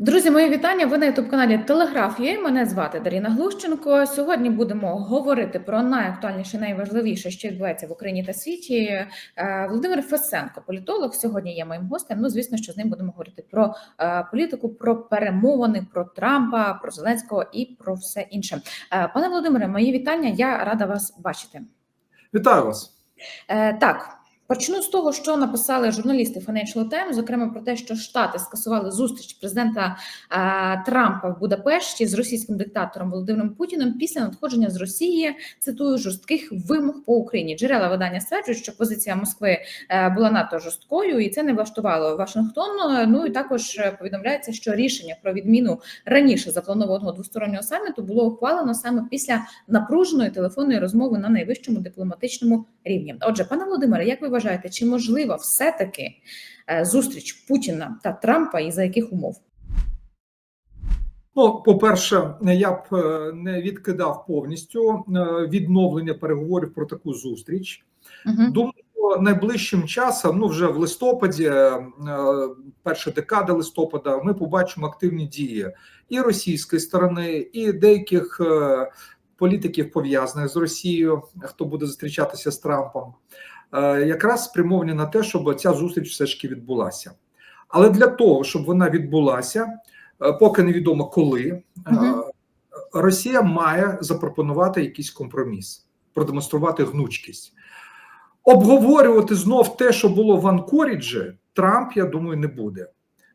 Друзі, мої вітання. Ви на youtube каналі Телеграф. Є мене звати Даріна Глущенко. Сьогодні будемо говорити про найактуальніше, найважливіше, що відбувається в Україні та світі. Е, Володимир Фесенко, політолог, сьогодні є моїм гостем. Ну, звісно, що з ним будемо говорити про е, політику, про перемовини, про Трампа, про Зеленського і про все інше. Е, Пане Володимире, мої вітання. Я рада вас бачити. Вітаю вас. Так. Почну з того, що написали журналісти Financial Times, зокрема про те, що Штати скасували зустріч президента е, Трампа в Будапешті з російським диктатором Володимиром Путіним після надходження з Росії цитую жорстких вимог по Україні. Джерела видання стверджують, що позиція Москви е, була надто жорсткою, і це не влаштувало Вашингтон. Ну і також повідомляється, що рішення про відміну раніше запланованого двостороннього саміту було ухвалено саме після напруженої телефонної розмови на найвищому дипломатичному рівні. Отже, пане Володимире, як ви вважаєте, чи можлива все-таки е, зустріч Путіна та Трампа і за яких умов? Ну, по-перше, я б е, не відкидав повністю е, відновлення переговорів про таку зустріч. Угу. Думаю, найближчим часом, ну вже в листопаді, перша декада листопада, ми побачимо активні дії і російської сторони, і деяких політиків пов'язаних з Росією, хто буде зустрічатися з Трампом, якраз спрямовані на те, щоб ця зустріч все ж таки відбулася. Але для того, щоб вона відбулася, поки невідомо коли, Мгм. Росія має запропонувати якийсь компроміс, продемонструвати гнучкість. Обговорювати знов те, що було в Анкоріджі, Трамп, я думаю, не буде.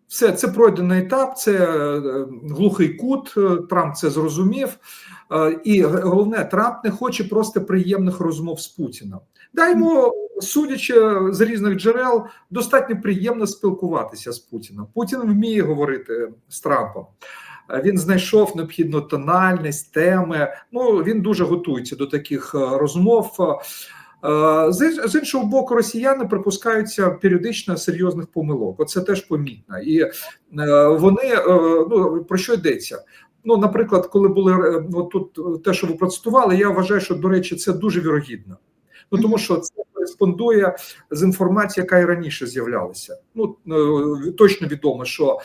Все, це пройдений етап, це е, глухий кут. е, Трамп це зрозумів. Е, І головне, Трамп не хоче просто приємних розмов з Путіном. Да, йому, судячи з різних джерел, достатньо приємно спілкуватися з Путіним. Путін вміє говорити з Трампом. Він знайшов необхідну тональність, теми. Ну він дуже готується до таких е, розмов. Е, З іншого боку, росіяни припускаються періодично серйозних помилок. Оце теж помітно. І е, вони ну про що йдеться? Ну, наприклад, коли були от тут те, що ви процитували, я вважаю, що до речі, це дуже вірогідно. Ну тому що це кореспондує з інформацією, яка і раніше з'являлася. Ну е, точно відомо, що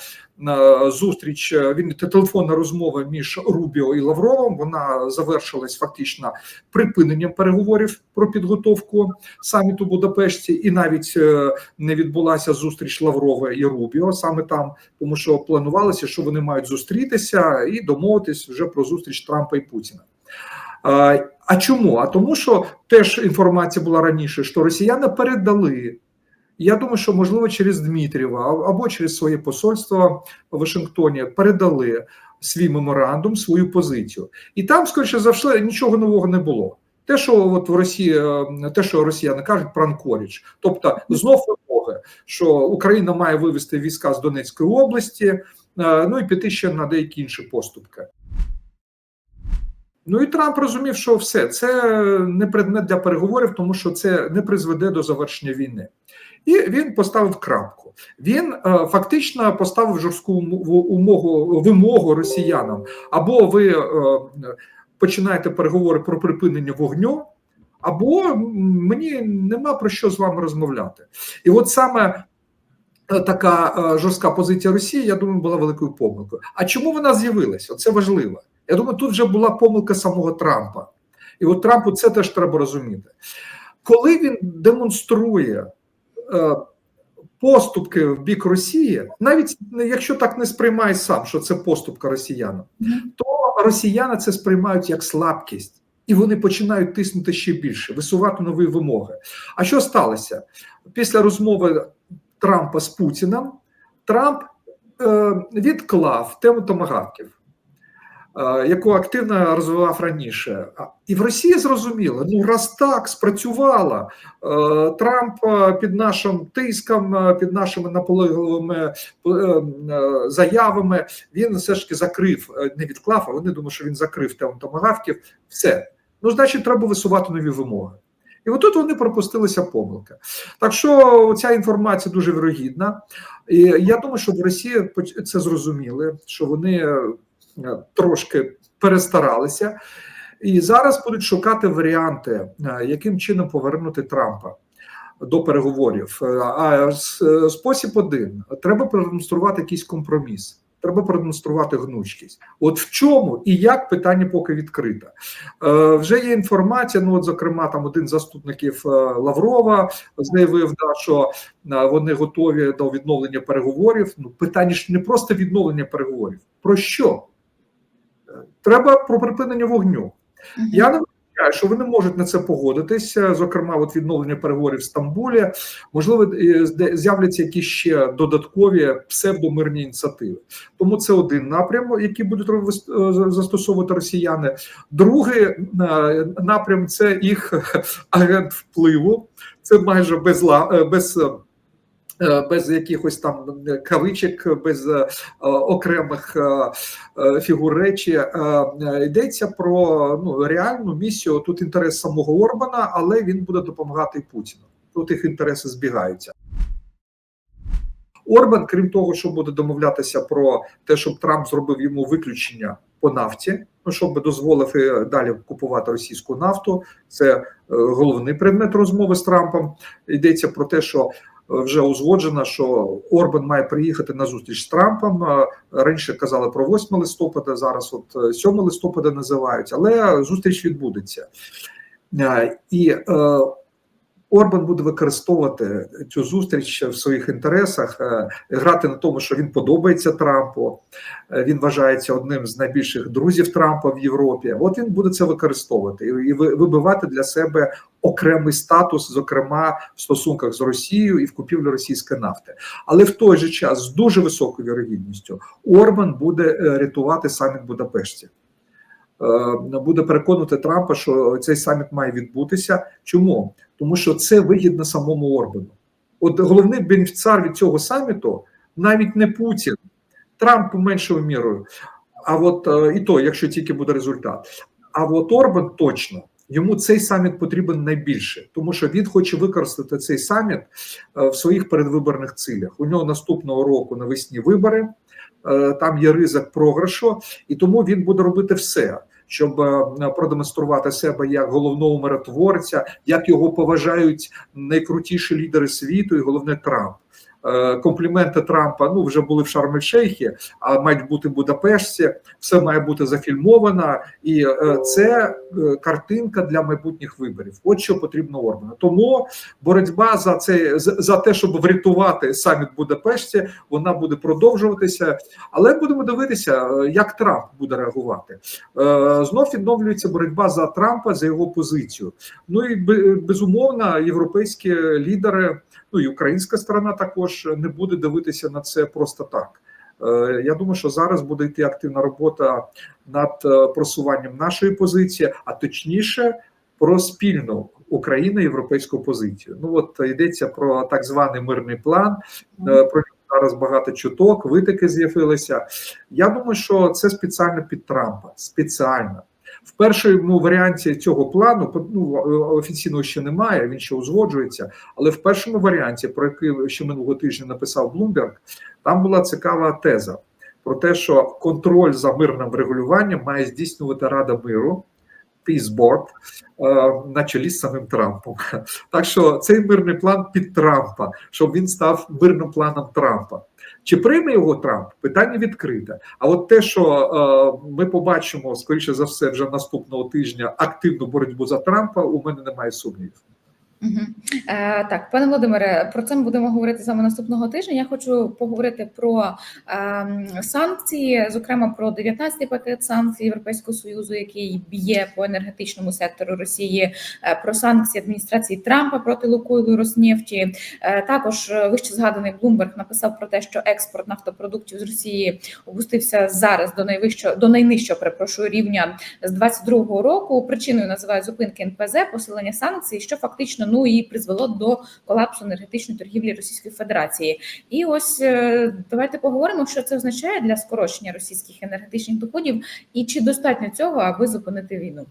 зустріч е, він телефонна розмова між Рубіо і Лавровим. Вона завершилась фактично припиненням переговорів про підготовку саміту Будапешті, і навіть е, не відбулася зустріч Лаврова і Рубіо саме там, тому що планувалося, що вони мають зустрітися і домовитись вже про зустріч Трампа і Путіна. А чому? А тому, що теж інформація була раніше, що росіяни передали. Я думаю, що можливо через Дмитрієва або через своє посольство в Вашингтоні передали свій меморандум, свою позицію, і там, скоріше за все, нічого нового не було. Те, що от в Росії, е, те, що росіяни кажуть про Анкоріч, тобто знов вимоги, що Україна має вивести війська з Донецької області, е, ну і піти ще на деякі інші поступки. Ну і Трамп розумів, що все це не предмет для переговорів, тому що це не призведе до завершення війни. І він поставив крапку. Він е, фактично поставив жорстку умову вимогу росіянам: або ви е, починаєте переговори про припинення вогню, або мені нема про що з вами розмовляти. І от саме е, така е, жорстка позиція Росії, я думаю, була великою помилкою. А чому вона з'явилася? Оце важливо. Я думаю, тут вже була помилка самого Трампа. І от Трампу це теж треба розуміти. Коли він демонструє е, поступки в бік Росії, навіть якщо так не сприймає сам, що це поступка росіянам, то росіяни це сприймають як слабкість, і вони починають тиснути ще більше, висувати нові вимоги. А що сталося після розмови Трампа з Путіним? Трамп е, відклав тему томагавків. Е, Яку активно розвивав раніше, і в Росії зрозуміло, ну раз так спрацювало, е, Трамп е, під нашим тиском, під нашими наполегливими заявами, він все ж таки закрив, не відклав, а вони думають, що він закрив тему томагавків. Все. Ну, значить, треба висувати нові вимоги. І отут вони пропустилися помилки. Так що ця інформація дуже вірогідна. І я думаю, що в Росії це зрозуміли, що вони трошки перестаралися, і зараз будуть шукати варіанти, е, яким чином повернути Трампа до переговорів. Е, А спосіб один: треба продемонструвати якийсь компроміс. Треба продемонструвати гнучкість. От в чому і як питання поки відкрите. Е, вже є інформація. Ну, от, зокрема, там один з заступників е, Лаврова заявив, да, що е, вони готові до відновлення переговорів. Ну, питання ж не просто відновлення переговорів. Про що? Треба про припинення вогню. Я не вважаю, що вони можуть на це погодитися. Зокрема, от відновлення переговорів в Стамбулі, можливо, е, з'являться якісь ще додаткові псевдомирні ініціативи. Тому це один напрям, який будуть е, застосовувати росіяни. Другий е, напрям це їх агент впливу. Це майже без без. Е, Без якихось там кавичок, без е, окремих е, фігур речі йдеться про ну реальну місію. Тут інтерес самого Орбана, але він буде допомагати Путіну. Тут їх інтереси збігаються. Орбан, крім того, що буде домовлятися про те, щоб Трамп зробив йому виключення по нафті, ну щоб дозволив і далі купувати російську нафту. Це головний предмет розмови з Трампом. Йдеться про те, що вже узгоджено, що Орбан має приїхати на зустріч з Трампом. Е, Раніше казали про 8 листопада, зараз от е, 7 листопада називають, але зустріч відбудеться. Е, І е, Орбан буде використовувати цю зустріч в своїх інтересах, е, грати на тому, що він подобається Трампу. е, Він вважається одним з найбільших друзів Трампа в Європі. От він буде це використовувати і вибивати для себе окремий статус, зокрема в стосунках з Росією і в купівлі російської нафти. Але в той же час з дуже високою вірогідністю Орбан буде е, рятувати саміт Будапешті. Е, Буде переконувати Трампа, що цей саміт має відбутися. Чому? Тому що це вигідно самому Орбану. От головний бенефіціар від цього саміту навіть не Путін, Трамп меншою мірою. А от е, і то, якщо тільки буде результат. А от Орбан точно йому цей саміт потрібен найбільше, тому що він хоче використати цей саміт е, в своїх передвиборних цілях. У нього наступного року навесні вибори. Там є ризик програшу, і тому він буде робити все, щоб е, продемонструвати себе як головного миротворця, як його поважають найкрутіші лідери світу, і головне Трамп. Е, Компліменти Трампа ну вже були в Шарм-ель-Шейхі, а мають бути в Будапешті. Все має бути зафільмовано, і е, це е, картинка для майбутніх виборів. От що потрібно Орбану. Тому боротьба за це за те, щоб врятувати саміт Будапешті, вона буде продовжуватися. Але будемо дивитися, як Трамп буде реагувати. Знов відновлюється боротьба за Трампа за його позицію. Ну і бе- безумовно, європейські лідери, ну і українська сторона також не буде дивитися на це просто так. Е, Я думаю, що зараз буде йти активна робота над е, просуванням нашої позиції, а точніше про спільну Україну європейську позицію. Ну от йдеться про так званий мирний план. Е, Про зараз багато чуток, витоки з'явилися. Я думаю, що це спеціально під Трампа. Спеціально. В першому варіанті цього плану ну, офіційного ще немає, він ще узгоджується. Але в першому варіанті, про який ще минулого тижня написав Блумберг, там була цікава теза про те, що контроль за мирним врегулюванням має здійснювати Рада миру. Е, на чолі з самим Трампом. Так що цей мирний план під Трампа, щоб він став мирним планом Трампа. Чи прийме його Трамп? Питання відкрите. А от те, що е, ми побачимо, скоріше за все, вже наступного тижня активну боротьбу за Трампа, у мене немає сумнівів. Мгм. Е, так, пане Володимире, про це ми будемо говорити саме наступного тижня. Я хочу поговорити про ем, санкції, зокрема про 19-й пакет санкцій Європейського союзу, який б'є по енергетичному сектору Росії, е, про санкції адміністрації Трампа проти Лукойлу і Роснефті. Е, також е, вище згаданий Блумберг написав про те, що експорт нафтопродуктів з Росії опустився зараз до найвищого до найнижчого перепрошую рівня з 22-го року. Причиною називають зупинки НПЗ, посилення санкцій, що фактично ну і призвело до колапсу енергетичної торгівлі Російської Федерації. І ось е, давайте поговоримо, що це означає для скорочення російських енергетичних доходів, і чи достатньо цього, аби зупинити війну.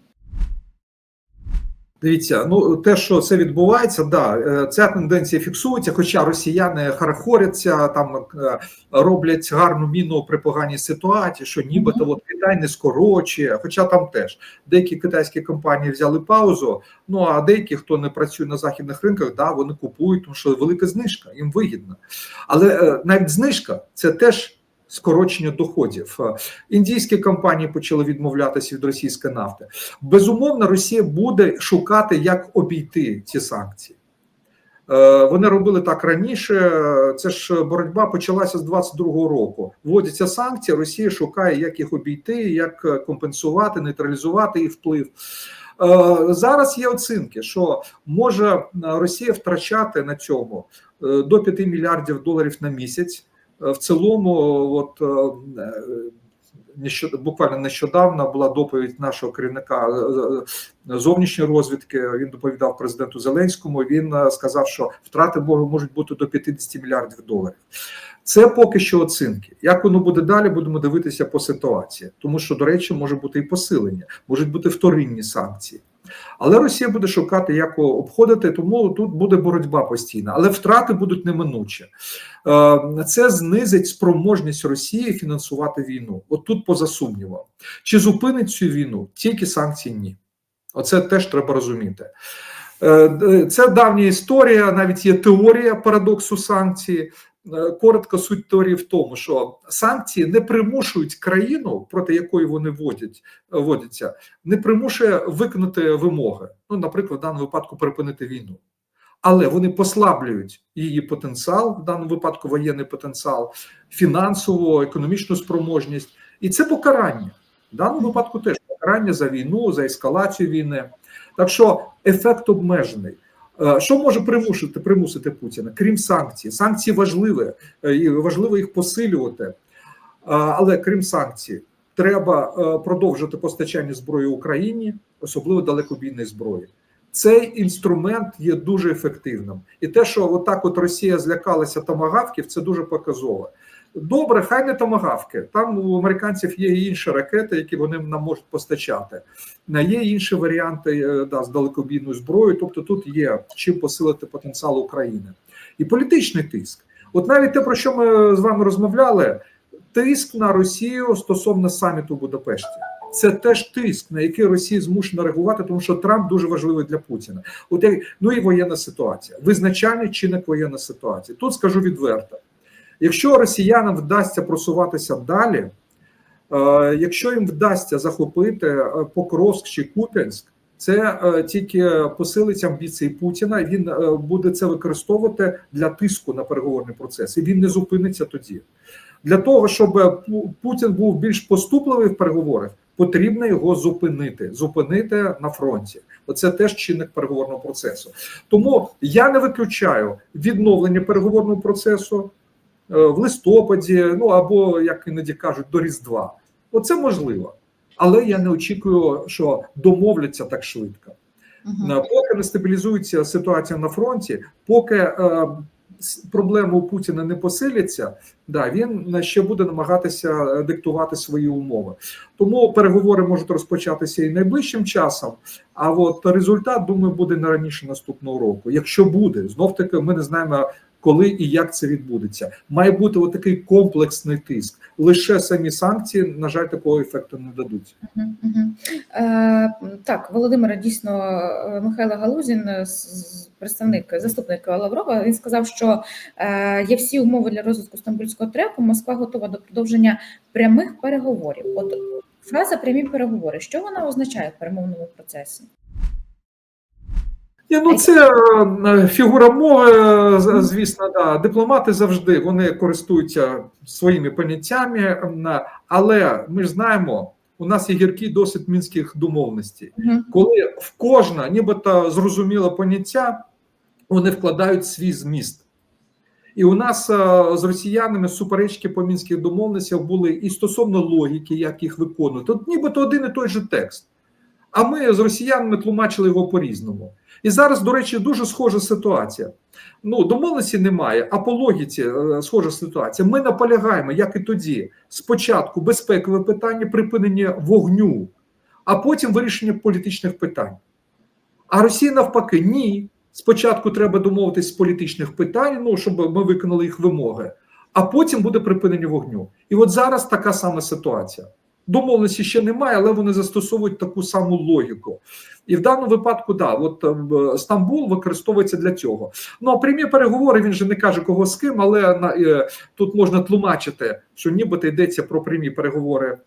Дивіться, ну те, що це відбувається, да, е, ця тенденція фіксується, хоча росіяни харахоряться, там е, роблять гарну міну при поганій ситуації, що нібито от Китай не скорочує, хоча там теж деякі китайські компанії взяли паузу. Ну а деякі, хто не працює на західних ринках, да, вони купують, тому що велика знижка, їм вигідно. Але е, навіть знижка це теж скорочення доходів. Е, Індійські компанії почали відмовлятися від російської нафти. Безумовно, Росія буде шукати, як обійти ці санкції. Е, Вони робили так раніше. Це ж боротьба почалася з 22-го року. Вводяться санкції. Росія шукає, як їх обійти, як компенсувати, нейтралізувати їх вплив. Е, Зараз є оцінки, що може Росія втрачати на цьому до 5 мільярдів доларів на місяць. Е, В цілому, от е, буквально нещодавно була доповідь нашого керівника е, е, зовнішньої розвідки. Він доповідав президенту Зеленському. Він е, сказав, що втрати можуть бути до 50 мільярдів доларів. Це поки що оцінки. Як воно буде далі, будемо дивитися по ситуації, тому що, до речі, може бути і посилення, можуть бути вторинні санкції. Але Росія буде шукати, як обходити, тому тут буде боротьба постійна. Але втрати будуть неминучі. Е, Це знизить спроможність Росії фінансувати війну. От тут поза сумнівом. Чи зупинить цю війну? Тільки санкції ні. Оце теж треба розуміти. Е, Це давня історія, навіть є теорія парадоксу санкцій. Е, Коротко суть теорії в тому, що санкції не примушують країну, проти якої вони вводять, вводяться, не примушує виконати вимоги. Ну, наприклад, в даному випадку припинити війну. Але вони послаблюють її потенціал, в даному випадку воєнний потенціал, фінансову, економічну спроможність, і це покарання. В даному випадку теж покарання за війну, за ескалацію війни. Так що ефект обмежений. Е, Що може примусити примусити Путіна, крім санкцій? Санкції важливі, е, і важливо їх посилювати. Е, Але крім санкцій, треба продовжити постачання зброї Україні, особливо далекобійної зброї. Цей інструмент є дуже ефективним, і те, що отак, от Росія злякалася томагавків, це дуже показово. Добре, хай не томагавки. Там у американців є інші ракети, які вони нам можуть постачати. На є інші варіанти е, да, з далекобійною зброєю. Тобто тут є чим посилити потенціал України і політичний тиск. От навіть те, про що ми з вами розмовляли, тиск на Росію стосовно саміту в Будапешті. Це теж тиск, на який Росія змушена реагувати, тому що Трамп дуже важливий для Путіна. От ну і воєнна ситуація, визначальний чинник воєнної ситуації. Тут скажу відверто: якщо росіянам вдасться просуватися далі, е, якщо їм вдасться захопити е, Покровськ чи Куп'янськ, це е, тільки посилить амбіції Путіна. Він буде це використовувати для тиску на переговорний процес, і він не зупиниться тоді. Для того щоб Путін був більш поступливий в переговорах, потрібно його зупинити, зупинити на фронті. Оце теж чинник переговорного процесу. Тому я не виключаю відновлення переговорного процесу в листопаді, ну або як іноді кажуть, до Різдва. Оце можливо. Але я не очікую, що домовляться так швидко. Е, Поки не стабілізується ситуація на фронті, поки е, проблеми у Путіна не посиляться, да, він ще буде намагатися е, диктувати свої умови. Тому переговори можуть розпочатися і найближчим часом. А от результат, думаю, буде не раніше наступного року. Якщо буде, знов таки ми не знаємо. Коли і як це відбудеться, має бути отакий комплексний тиск. Лише самі санкції, на жаль, такого ефекту не дадуть. Мгм, мгм. Е, Так, Володимира, дійсно, е, Михайло Галузін, е, представник, заступник Лаврова, він сказав, що е, є всі умови для розвитку стамбульського треку. Москва готова до продовження прямих переговорів. От фраза прямі переговори. Що вона означає в перемовному процесі? Ні, ну це е, фігура мови, звісно, да. Дипломати завжди вони користуються своїми поняттями, але ми ж знаємо, у нас є гіркий досвід мінських домовленостей, коли в кожне, нібито зрозуміле поняття, вони вкладають свій зміст. І у нас е, з росіянами суперечки по мінських домовленостях були і стосовно логіки, як їх виконувати. От нібито один і той же текст. А ми з росіянами тлумачили його по-різному. І зараз, до речі, дуже схожа ситуація. Ну, домовленості немає, а по логіці е, схожа ситуація. Ми наполягаємо, як і тоді, спочатку безпекове питання, припинення вогню, а потім вирішення політичних питань. А Росія навпаки, ні. Спочатку треба домовитись з політичних питань, ну щоб ми виконали їх вимоги, а потім буде припинення вогню. І от зараз така сама ситуація. Домовленості ще немає, але вони застосовують таку саму логіку. І в даному випадку, да, от е, Стамбул використовується для цього. Ну а прямі переговори він же не каже кого з ким, але на е, тут можна тлумачити, що нібито йдеться про прямі переговори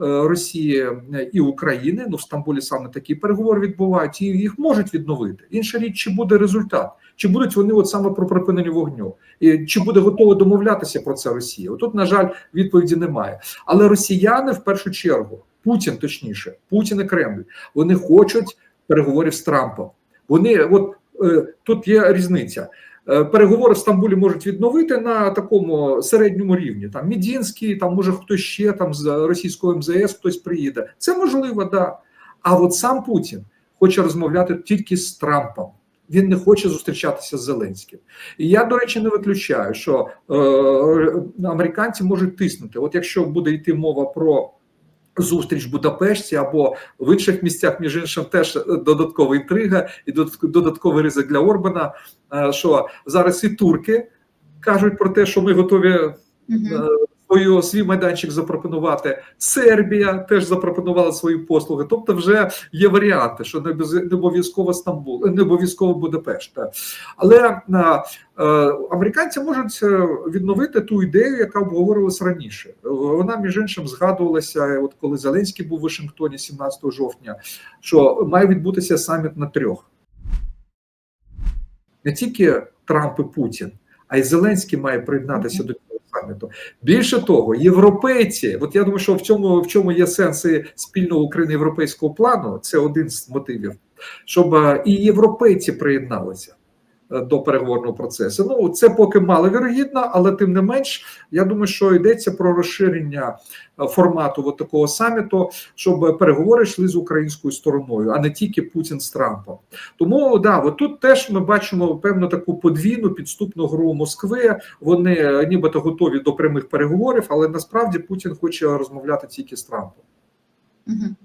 Росії і України. Ну в Стамбулі саме такі переговори відбуваються, і їх можуть відновити. Інша річ, чи буде результат, чи будуть вони от саме про припинення вогню, і чи буде готова домовлятися про це Росія? Отут, на жаль, відповіді немає. Але росіяни в першу чергу, Путін точніше, Путін і Кремль, вони хочуть переговорів з Трампом. Вони от е, тут є різниця. Е, Переговори в Стамбулі можуть відновити на такому середньому рівні. Там Мідінський, там може хтось ще там з російського МЗС хтось приїде. Це можливо, да. А от сам Путін хоче розмовляти тільки з Трампом. Він не хоче зустрічатися з Зеленським. І я, до речі, не виключаю, що е, американці можуть тиснути. От якщо буде йти мова про зустріч в Будапешті або в інших місцях, між іншим, теж додаткова інтрига і додатковий ризик для Орбана. е, Що зараз і турки кажуть про те, що ми готові Мгм. Е, свою свій майданчик запропонувати. Сербія теж запропонувала свої послуги. Тобто, вже є варіанти, що не обов'язково Стамбул, не обов'язково Будапешт. Але е, е, американці можуть е, відновити ту ідею, яка обговорювалася раніше. Е, Вона між іншим згадувалася, от коли Зеленський був у Вашингтоні 17 жовтня, що має відбутися саміт на трьох. Не тільки Трамп і Путін, а й Зеленський має приєднатися до цього саміту. Більше того, європейці, от я думаю, що в цьому в чому є сенси спільного України європейського плану, це один з мотивів, щоб е, і європейці приєдналися до переговорного процесу. Ну це поки маловірогідно, але тим не менш, я думаю, що йдеться про розширення е, формату от такого саміту, щоб переговори йшли з українською стороною, а не тільки Путін з Трампом. Тому да, от тут теж ми бачимо певну таку подвійну підступну гру Москви. Вони е, нібито готові до прямих переговорів, але насправді Путін хоче розмовляти тільки з Трампом. Мгм.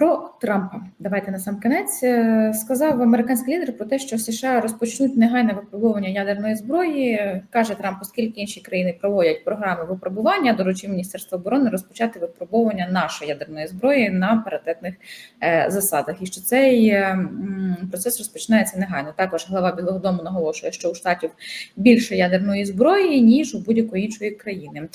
Про Трампа давайте на сам кінець Е, сказав американський лідер про те, що США розпочнуть негайне випробування ядерної зброї. каже Трамп, оскільки інші країни проводять програми випробування, доручив Міністерство оборони розпочати випробування нашої ядерної зброї на паритетних е, засадах. І що цей е, процес розпочинається негайно. Також глава Білого Дому наголошує, що у штатів більше ядерної зброї ніж у будь-якої іншої країни.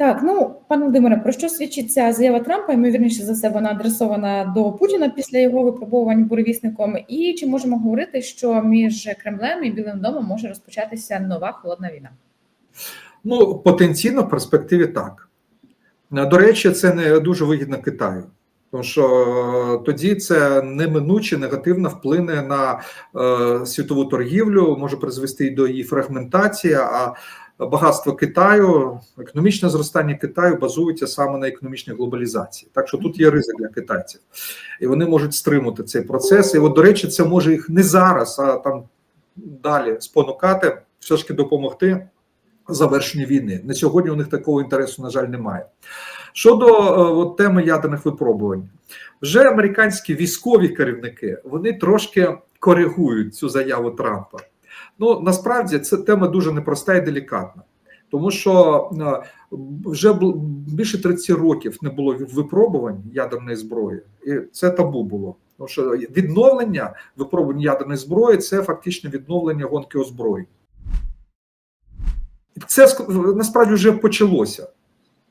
Так, ну пане Володимире, про що свідчить ця заява Трампа? Ймовірніше за все, вона адресована до Путіна після його випробувань буревісником. І чи можемо говорити, що між Кремлем і Білим домом може розпочатися нова холодна війна? Ну, потенційно в перспективі так. До речі, це не дуже вигідно Китаю. Тому що е, тоді це неминуче негативно вплине на е, світову торгівлю, може призвести і до її фрагментації. А багатство Китаю, економічне зростання Китаю базується саме на економічній глобалізації. Так що тут є ризик для китайців, і вони можуть стримати цей процес. І от, до речі, це може їх не зараз, а там далі спонукати, все ж таки допомогти завершенню війни. На сьогодні у них такого інтересу, на жаль, немає. Щодо е, от, теми ядерних випробувань, вже американські військові керівники вони трошки коригують цю заяву Трампа. Ну насправді це тема дуже непроста і делікатна, тому що е, вже більше 30 років не було випробувань ядерної зброї, і це табу було. Тому що відновлення випробувань ядерної зброї це фактично відновлення гонки озброєнь. Це насправді вже почалося.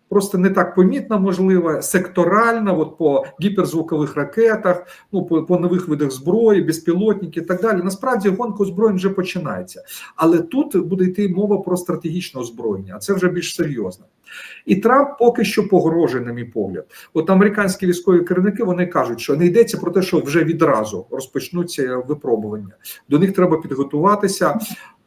Просто не так помітно, можливо, секторально, от по гіперзвукових ракетах, ну по, по нових видах зброї, безпілотники і так далі. Насправді гонка озброєнь вже починається. Але тут буде йти мова про стратегічне озброєння, а це вже більш серйозно. І Трамп поки що погрожує, на мій погляд. От американські військові керівники вони кажуть, що не йдеться про те, що вже відразу розпочнуться випробування. До них треба підготуватися.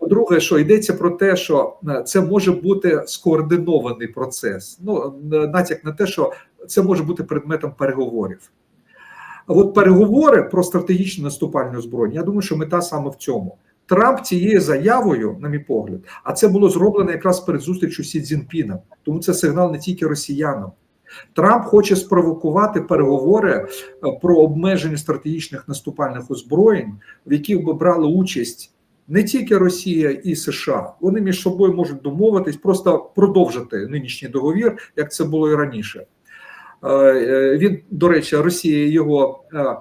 По-друге, що йдеться про те, що е, це може бути скоординований процес. Ну е, натяк на те, що це може бути предметом переговорів. А от переговори про стратегічне наступальне озброєння, я думаю, що мета саме в цьому. Трамп цією заявою, на мій погляд, а це було зроблено якраз перед зустрічю Сі Цзіньпіном, тому це сигнал не тільки росіянам. Трамп хоче спровокувати переговори е, про обмеження стратегічних наступальних озброєнь, в яких би брали участь не тільки Росія і США. Вони між собою можуть домовитись, просто продовжити нинішній договір, як це було і раніше. Е, е, Він, до речі, Росія його е,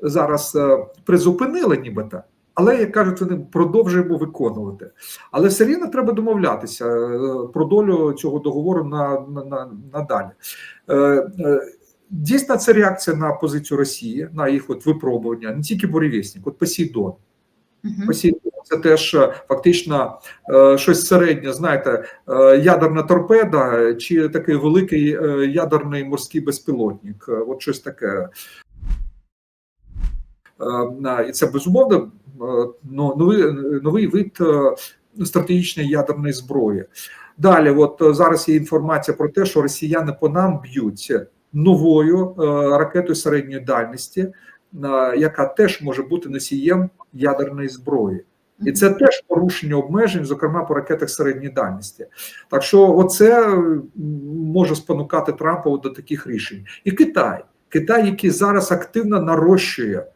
зараз призупинила, нібито. Але як кажуть, вони продовжуємо виконувати. Але все рівно треба домовлятися про долю цього договору на, на, на, надалі. Е, е, Дійсно, це реакція на позицію Росії, на їх от випробування, не тільки буревісник, от Посейдон. Посейдон це теж е, фактично е, щось середнє, знаєте, е, ядерна торпеда чи такий великий ядерний морський безпілотник. От щось таке. І це безумовно новий, новий вид стратегічної ядерної зброї. Далі, от зараз є інформація про те, що росіяни по нам б'ють новою ракетою середньої дальності, яка теж може бути носієм ядерної зброї. І це теж порушення обмежень, зокрема по ракетах середньої дальності. Так що, оце може спонукати Трампа до таких рішень. І Китай, Китай, який зараз активно нарощує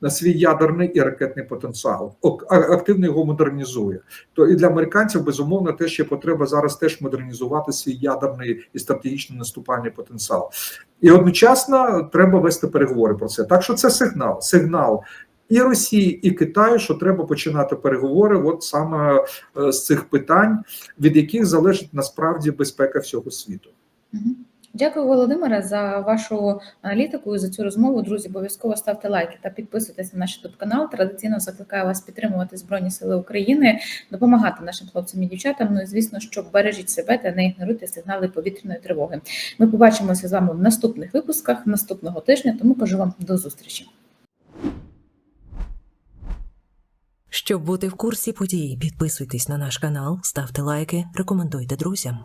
на свій ядерний і ракетний потенціал, активно його модернізує. То і для американців безумовно теж є потреба зараз теж модернізувати свій ядерний і стратегічний наступальний потенціал. І одночасно треба вести переговори про це. Так що це сигнал, сигнал і Росії, і Китаю, що треба починати переговори, от саме е, з цих питань, від яких залежить насправді безпека всього світу. Дякую, Володимире, за вашу аналітику і за цю розмову. Друзі, обов'язково ставте лайки та підписуйтесь на наш youtube канал. Традиційно закликаю вас підтримувати Збройні Сили України, допомагати нашим хлопцям і дівчатам. Ну і звісно, що бережіть себе та не ігноруйте сигнали повітряної тривоги. Ми побачимося з вами в наступних випусках наступного тижня. Тому кажу вам до зустрічі. Щоб бути в курсі подій, підписуйтесь на наш канал, ставте лайки, рекомендуйте друзям.